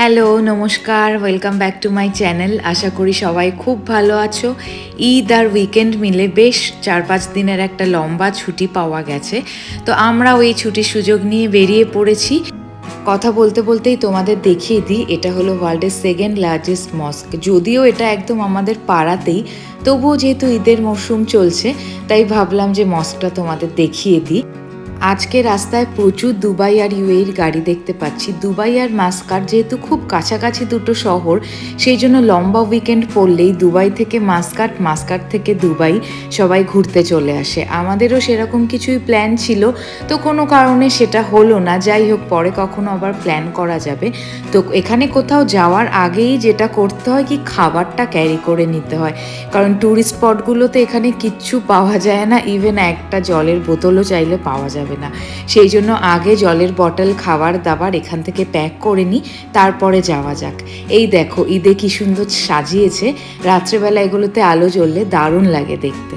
Hello, নমস্কার welcome back to my channel আশা করি সবাই খুব ভালো আছো। ঈদ আর উইকেন্ড মিলে বেশ চার পাঁচ দিনের একটা লম্বা ছুটি পাওয়া গেছে। তো আমরা ওই ছুটির সুযোগ নিয়ে বেরিয়ে পড়েছি। কথা বলতে বলতেই তোমাদের দেখিয়ে দিই, এটা হলো ওয়ার্ল্ডের সেকেন্ড লার্জেস্ট মস্ক যদিও এটা একদম আমাদের পাড়াতেই, তবুও যেহেতু ঈদের মরশুম চলছে, তাই ভাবলাম যে মস্কটা তোমাদের দেখিয়ে দিই। আজকে রাস্তায় প্রচুর দুবাই আর ইউএর গাড়ি দেখতে পাচ্ছি। দুবাই আর মাস্কার যেহেতু খুব কাছাকাছি দুটো শহর, সেই জন্য লম্বা উইকেন্ড পড়লেই দুবাই থেকে মাস্কাট মাস্কাট থেকে দুবাই সবাই ঘুরতে চলে আসে। আমাদেরও সেরকম কিছুই প্ল্যান ছিল, তো কোনো কারণে সেটা হলো না। যাই হোক, পরে কখনো আবার প্ল্যান করা যাবে। তো এখানে কোথাও যাওয়ার আগেই যেটা করতে হয় কি, খাবারটা ক্যারি করে নিতে হয়। কারণ ট্যুরিস্ট স্পটগুলোতে এখানে কিচ্ছু পাওয়া যায় না ইভেন একটা জলের বোতলও চাইলে পাওয়া যাবে না। সেই জন্য আগে জলের বটল খাবার, দাবার এখান থেকে প্যাক করে নিই তারপরে যাওয়া যাক। এই দেখো, ঈদে কি সুন্দর সাজিয়েছে। রাত্রেবেলা এগুলোতে আলো জ্বললে দারুণ লাগে দেখতে।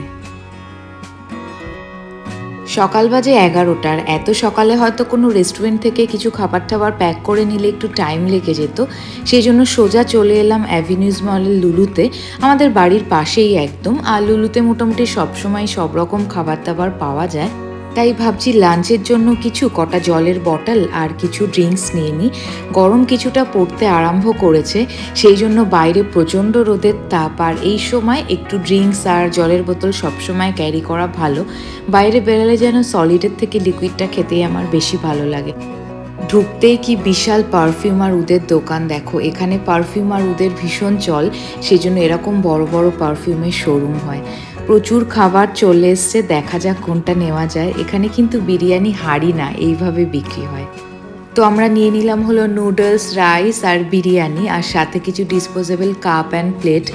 সকাল বাজে এগারোটার। এত সকালে হয়তো কোনো রেস্টুরেন্ট থেকে কিছু খাবার টাবার প্যাক করে নিলে একটু টাইম লেগে যেত। সেই জন্য সোজা চলে এলাম অ্যাভিনিউজ মলের লুলুতে। আমাদের বাড়ির পাশেই একদম। আর লুলুতে মোটামুটি সবসময় সব রকম খাবার দাবার পাওয়া যায়। তাই ভাবছি লাঞ্চের জন্য কিছু কটা জলের বটল আর কিছু ড্রিঙ্কস নিয়ে নিই। গরম কিছুটা পড়তে আরম্ভ করেছে, সেই জন্য বাইরে প্রচণ্ড রোদের তাপ আর এই সময় একটু ড্রিঙ্কস আর জলের বোতল সবসময় ক্যারি করা ভালো। বাইরে বেরোলে যেন সলিডের থেকে লিকুইডটা খেতেই আমার বেশি ভালো লাগে। ঢুকতেই কি বিশাল পারফিউম আর উদের দোকান দেখো, এখানে পারফিউম আর উদের ভীষণ চল সেই জন্য এরকম বড় বড় পারফিউমের শোরুম হয়। প্রচুর খাবার চলে এসছে, দেখা যাক কোনটা নেওয়া যায়। এখানে কিন্তু বিরিয়ানি হাড়ি না, এইভাবে বিক্রি হয়। তো আমরা নিয়ে নিলাম হলো নুডলস রাইস আর বিরিয়ানি, আর সাথে কিছু ডিসপোজেবল কাপ অ্যান্ড প্লেট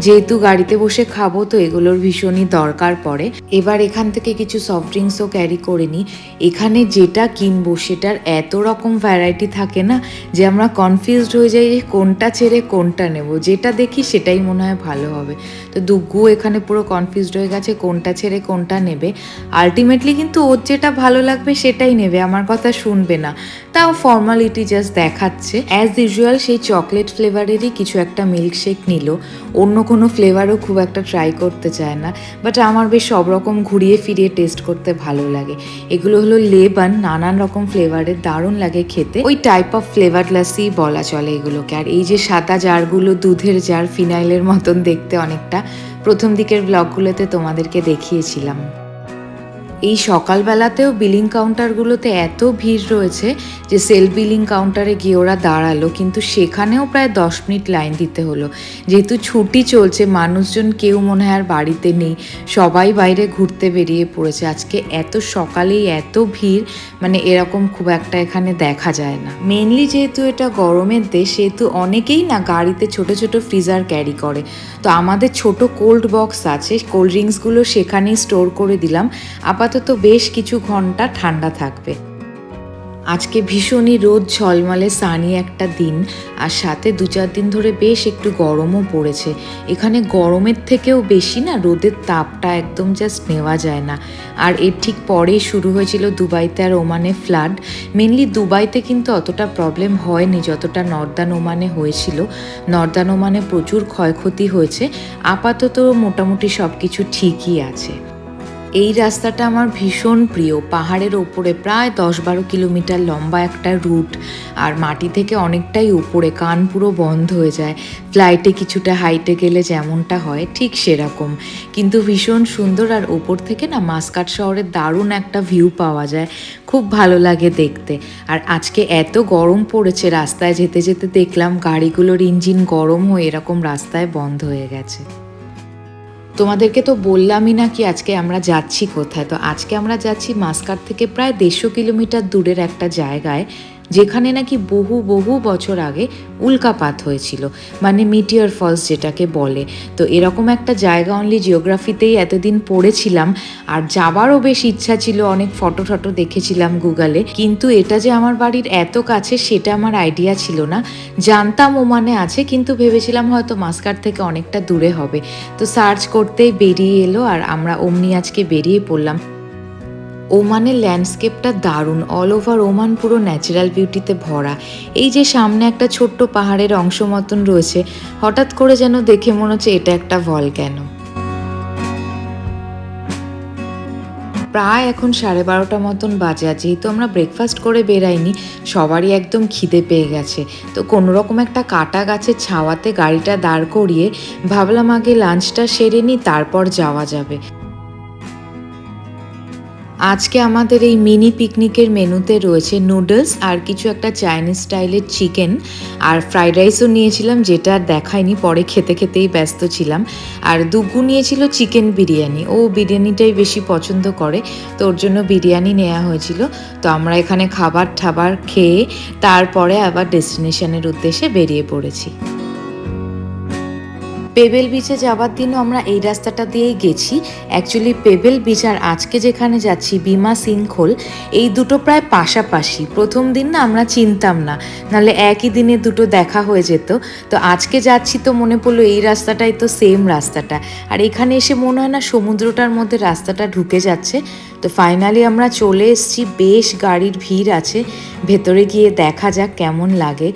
যেহেতু গাড়িতে বসে খাব, তো এগুলোর ভীষণই দরকার পড়ে। এবার এখান থেকে কিছু সফট ড্রিঙ্কসও ক্যারি করে নিই। এখানে যেটা কিনবো, সেটার এত রকম ভ্যারাইটি থাকে না যে আমরা কনফিউজড হয়ে যাই যে কোনটা ছেড়ে কোনটা নেব। যেটা দেখি সেটাই মনে হয় ভালো হবে। তো দুগ্গু এখানে পুরো কনফিউজড হয়ে গেছে, কোনটা ছেড়ে কোনটা নেবে। আলটিমেটলি কিন্তু ওর যেটা ভালো লাগবে সেটাই নেবে, আমার কথা শুনবে না। তাও ফর্মালিটি জাস্ট দেখাচ্ছে। অ্যাজ ইউজুয়াল সেই চকলেট ফ্লেভারেরই কিছু একটা মিল্কশেক নিল। অন্য কোনো ফ্লেভারও খুব একটা ট্রাই করতে চায় না বাট আমার বেশ সব রকম ঘুরিয়ে ফিরিয়ে টেস্ট করতে ভালো লাগে। এগুলো হলো লেবান, নানান রকম ফ্লেভারের দারুণ লাগে খেতে। ওই টাইপ অফ ফ্লেভার লাসি বলা চলে এগুলোকে। আর এই যে সাদা জারগুলো, দুধের জার ফিনাইলের মতন দেখতে অনেকটা, প্রথম দিকের ব্লগগুলোতে তোমাদেরকে দেখিয়েছিলাম। এই সকালবেলাতেও বিলিং কাউন্টারগুলোতে এত ভিড় রয়েছে যে সেলফ বিলিং কাউন্টারে গিয়ে ওরা দাঁড়াল, কিন্তু সেখানেও প্রায় দশ মিনিট লাইন দিতে হলো। যেহেতু ছুটি চলছে, মানুষজন কেউ মনে হয় আর বাড়িতে নেই, সবাই বাইরে ঘুরতে বেরিয়ে পড়েছে। আজকে এত সকালেই এত ভিড় মানে এরকম খুব একটা এখানে দেখা যায় না। মেনলি যেহেতু এটা গরমের দেশ, সেহেতু অনেকেই না গাড়িতে ছোট ছোট ফ্রিজার ক্যারি করে। তো আমাদের ছোট কোল্ড বক্স আছে কোল্ড ড্রিঙ্কসগুলো সেখানেই স্টোর করে দিলাম। আপাতত বেশ কিছু ঘণ্টা ঠান্ডা থাকবে। আজকে ভীষণই রোদ ঝলমলে সানি একটা দিন, আর সাথে দু চার দিন ধরে বেশ একটু গরমও পড়েছে। এখানে গরমের থেকেও বেশি না, রোদের তাপটা একদম জাস্ট নেওয়া যায় না। আর এর ঠিক পরেই শুরু হয়েছিল দুবাইতে আর ওমানে ফ্লাড। মেনলি দুবাইতে কিন্তু অতটা প্রবলেম হয়নি, যতটা নর্দান ওমানে হয়েছিল। নর্দান ওমানে প্রচুর ক্ষয়ক্ষতি হয়েছে। আপাতত মোটামুটি সব কিছু ঠিকই আছে। এই রাস্তাটা আমার ভীষণ প্রিয়। পাহাড়ের ওপরে প্রায় দশ বারো কিলোমিটার লম্বা একটা রুট, আর মাটি থেকে অনেকটাই উপরে, কান পুরো বন্ধ হয়ে যায়। ফ্লাইটে কিছুটা হাইটে গেলে যেমনটা হয়, ঠিক সেরকম। কিন্তু ভীষণ সুন্দর, আর ওপর থেকে না মাসকাট শহরের দারুণ একটা ভিউ পাওয়া যায়। খুব ভালো লাগে দেখতে। আর আজকে এত গরম পড়েছে, রাস্তায় যেতে যেতে দেখলাম গাড়িগুলোর ইঞ্জিন গরম হয়ে এরকম রাস্তায় বন্ধ হয়ে গেছে। তোমাদেরকে তো বললামই না কি আজকে আমরা যাচ্ছি কোথায়। তো আজকে আমরা যাচ্ছি মাস্কার থেকে প্রায় দেড়শো কিলোমিটার দূরের একটা জায়গায়। যেখানে নাকি বহু বহু বছর আগে উল্কাপাত হয়েছিল মানে মিটিয়ার ফলস যেটাকে বলে। তো এরকম একটা জায়গা অনলি জিওগ্রাফিতেই এতদিন পড়েছিলাম, আর যাবারও বেশ ইচ্ছা ছিল, অনেক ফটো টটো দেখেছিলাম গুগলে কিন্তু এটা যে আমার বাড়ির এত কাছে, সেটা আমার আইডিয়া ছিল না। জানতাম ওমানে আছে, কিন্তু ভেবেছিলাম হয়তো মাস্কার থেকে অনেকটা দূরে হবে। তো সার্চ করতেই বেরিয়ে এলো, আর আমরা অমনি আজকে বেরিয়ে পড়লাম। ওমানের ল্যান্ডস্কেপটা দারুণ অল ওভার ওমান পুরো ন্যাচারাল বিউটিতে ভরা। এই যে সামনে একটা ছোট্ট পাহাড়ের অংশ মতন রয়েছে, হঠাৎ করে যেন দেখে মনে হচ্ছে এটা একটা ভলক্যানো প্রায় এখন সাড়ে বারোটা মতন বাজে, আর যেহেতু আমরা ব্রেকফাস্ট করে বেরাইনি, সবারই একদম খিদে পেয়ে গেছে। তো কোনো রকম একটা কাটা গাছের ছাওয়াতে গাড়িটা দাঁড় করিয়ে ভাবলাম আগে লাঞ্চটা সেরে নিই, তারপর যাওয়া যাবে। আজকে আমাদের এই মিনি পিকনিকের মেনুতে রয়েছে নুডলস আর কিছু একটা চাইনিজ স্টাইলের চিকেন। আর ফ্রাইড রাইসও নিয়েছিলাম, যেটা আর দেখায়নি পরে খেতে খেতেই ব্যস্ত ছিলাম। আর দুগু নিয়েছিল চিকেন বিরিয়ানি। ও বিরিয়ানিটাই বেশি পছন্দ করে, তো ওর জন্য বিরিয়ানি নেওয়া হয়েছিল। তো আমরা এখানে খাবার ঠাবার খেয়ে তারপরে আবার ডেস্টিনেশনের উদ্দেশ্যে বেরিয়ে পড়েছি। পেবেল বিচে যাওয়ার দিনও আমরা এই রাস্তাটা দিয়েই গেছি। অ্যাকচুয়ালি পেবেল বিচ আর আজকে যেখানে যাচ্ছি, বিমা সিংখোল এই দুটো প্রায় পাশাপাশি। প্রথম দিন না আমরা চিনতাম না, নাহলে একই দিনে দুটো দেখা হয়ে যেত। তো আজকে যাচ্ছি তো মনে পড়ল এই রাস্তাটাই তো সেম রাস্তাটা। আর এখানে এসে মনে হয় না সমুদ্রটার মধ্যে রাস্তাটা ঢুকে যাচ্ছে। তো ফাইনালি আমরা চলে এসেছি, বেশ গাড়ির ভিড় আছে। ভেতরে গিয়ে দেখা যাক কেমন লাগে।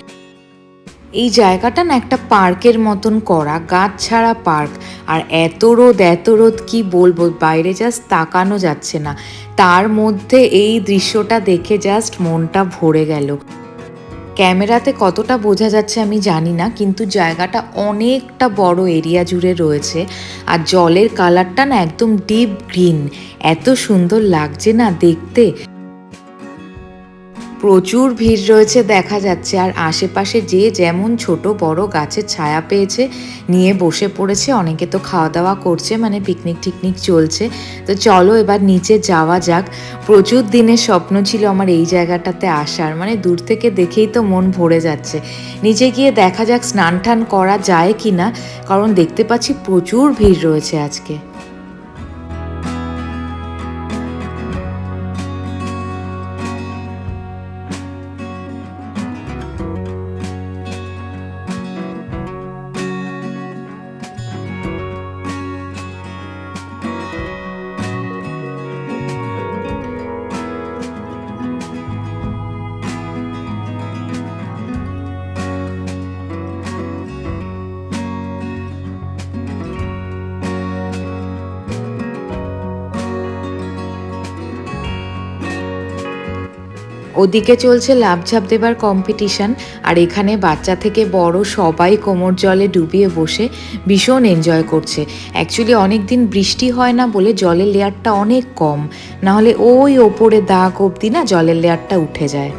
এই জায়গাটা না একটা পার্কের মতন করা, গাছ ছাড়া পার্ক। আর এত রোদ এত রোদ, কি বলব? বাইরে জাস্ট তাকানো যাচ্ছে না। তার মধ্যে এই দৃশ্যটা দেখে জাস্ট মনটা ভরে গেল। ক্যামেরাতে কতটা বোঝা যাচ্ছে আমি জানি না, কিন্তু জায়গাটা অনেকটা বড় এরিয়া জুড়ে রয়েছে। আর জলের কালারটা না একদম ডিপ গ্রিন এত সুন্দর লাগছে না দেখতে। প্রচুর ভিড় রয়েছে, দেখা যাচ্ছে। আর আশেপাশে যে যেমন ছোট বড় গাছের ছায়া পেয়েছে, নিয়ে বসে পড়েছে, অনেকে তো খাওয়া দাওয়া করছে মানে পিকনিক টিকনিক চলছে। তো চলো এবার নিচে যাওয়া যাক। প্রচুর দিনের স্বপ্ন ছিল আমার এই জায়গাটাতে আসার মানে দূর থেকে দেখেই তো মন ভরে যাচ্ছে। নিচে গিয়ে দেখা যাক স্নান টান করা যায় কি না কারণ দেখতে পাচ্ছি প্রচুর ভিড় রয়েছে আজকে। ওদিকে চলছে লাভঝাপ দেবার কম্পিটিশান আর এখানে বাচ্চা থেকে বড় সবাই কোমর জলে ডুবিয়ে বসে ভীষণ এনজয় করছে। অ্যাকচুয়ালি অনেক দিন বৃষ্টি হয় না বলে জলের লেয়ারটা অনেক কম, নাহলে ওই ওপরে দাগ অবধি না জলের লেয়ারটা উঠে যায়।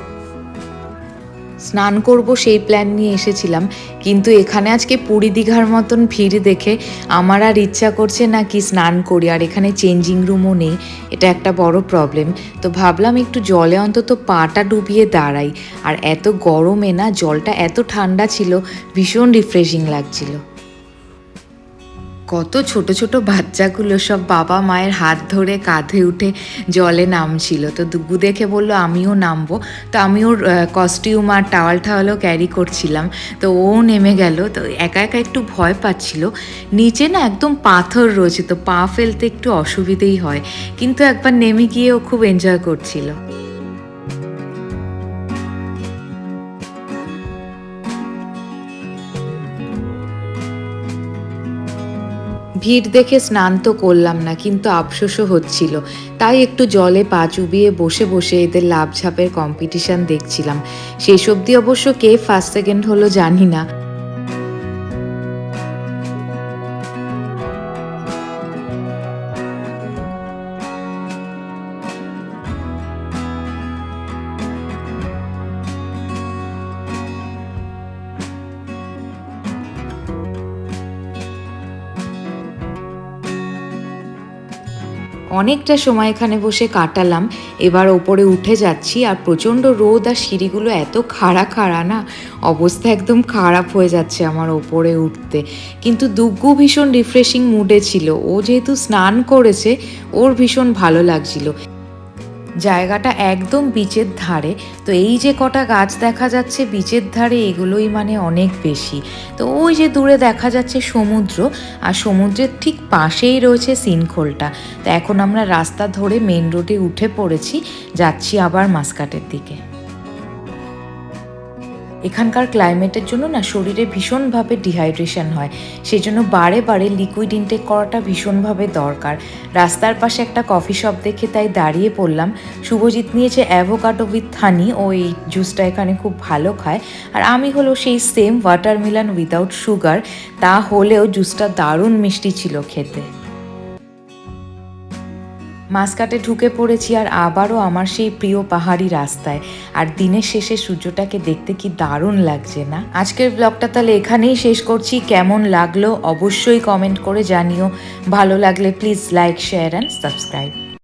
স্নান করব সেই প্ল্যান নিয়ে এসেছিলাম। কিন্তু এখানে আজকে পুরী দীঘার মতন ভিড় দেখে আমার আর ইচ্ছা করছে না কি স্নান করি, আর এখানে চেঞ্জিং রুমও নেই, এটা একটা বড় প্রবলেম তো ভাবলাম একটু জলে অন্তত পাটা ডুবিয়ে দাঁড়াই। আর এত গরমে না জলটা এত ঠান্ডা ছিল, ভীষণ রিফ্রেশিং লাগছিল। কত ছোট ছোট বাচ্চাগুলো সব বাবা মায়ের হাত ধরে কাঁধে উঠে জলে নামছিল। তো দুগু দেখে বলল, আমিও নামবো। তো আমি ওর কস্টিউম আর টাওয়াল টাওয়ালও ক্যারি করছিলাম। তো ও নেমে গেল। তো একা একা একটু ভয় পাচ্ছিল। নিচে না একদম পাথর রয়েছে, তো পা ফেলতে একটু অসুবিধেই হয়। কিন্তু একবার নেমে গিয়ে ও খুব এনজয় করছিল। ভিড় দেখে স্নান তো করলাম না, কিন্তু আফসোসও হচ্ছিল। তাই একটু জলে পা চুবিয়ে বসে বসে এদের লাভঝাপের কম্পিটিশন দেখছিলাম। সেই অবধি অবশ্য কে ফার্স্ট সেকেন্ড হলো জানি না। অনেকটা সময় এখানে বসে কাটালাম। এবার ওপরে উঠে যাচ্ছি আর প্রচণ্ড রোদ আর সিঁড়িগুলো এত খাড়া খাড়া না, অবস্থা একদম খারাপ হয়ে যাচ্ছে আমার ওপরে উঠতে। কিন্তু দুগ্গু ভীষণ রিফ্রেশিং মুডে ছিল। ও যেহেতু স্নান করেছে, ওর ভীষণ ভালো লাগছিল। জায়গাটা একদম বিচের ধারে। তো এই যে কটা গাছ দেখা যাচ্ছে বিচের ধারে, এগুলোই মানে অনেক বেশি। তো ওই যে দূরে দেখা যাচ্ছে সমুদ্র, আর সমুদ্রের ঠিক পাশেই রয়েছে সিনখোলটা। তো এখন আমরা রাস্তা ধরে মেন রোডে উঠে পড়েছি, যাচ্ছি আবার মাসকাটের দিকে। এখানকার ক্লাইমেটের জন্য না শরীরে ভীষণভাবে ডিহাইড্রেশন হয়। সেই জন্য বারে বারে লিকুইড ইনটেক করাটা ভীষণভাবে দরকার। রাস্তার পাশে একটা কফি শপ দেখে তাই দাঁড়িয়ে পড়লাম। শুভজিৎ নিয়েছে অ্যাভোকাডো উইথ হানি ও এই জুসটা এখানে খুব ভালো খায়। আর আমি হলো সেই সেম ওয়াটারমেলন উইদাউট সুগার তা হলেও জুসটা দারুণ মিষ্টি ছিল খেতে। মাসকাটে ঢুকে পড়েছি আর আবারও আমার সেই প্রিয় পাহাড়ি রাস্তায়। আর দিনের শেষে সূর্যটাকে দেখতে কি দারুণ লাগছে না? আজকের ব্লগটা তাহলে এখানেই শেষ করছি। কেমন লাগল অবশ্যই কমেন্ট করে জানিও। ভালো লাগলে please like share and subscribe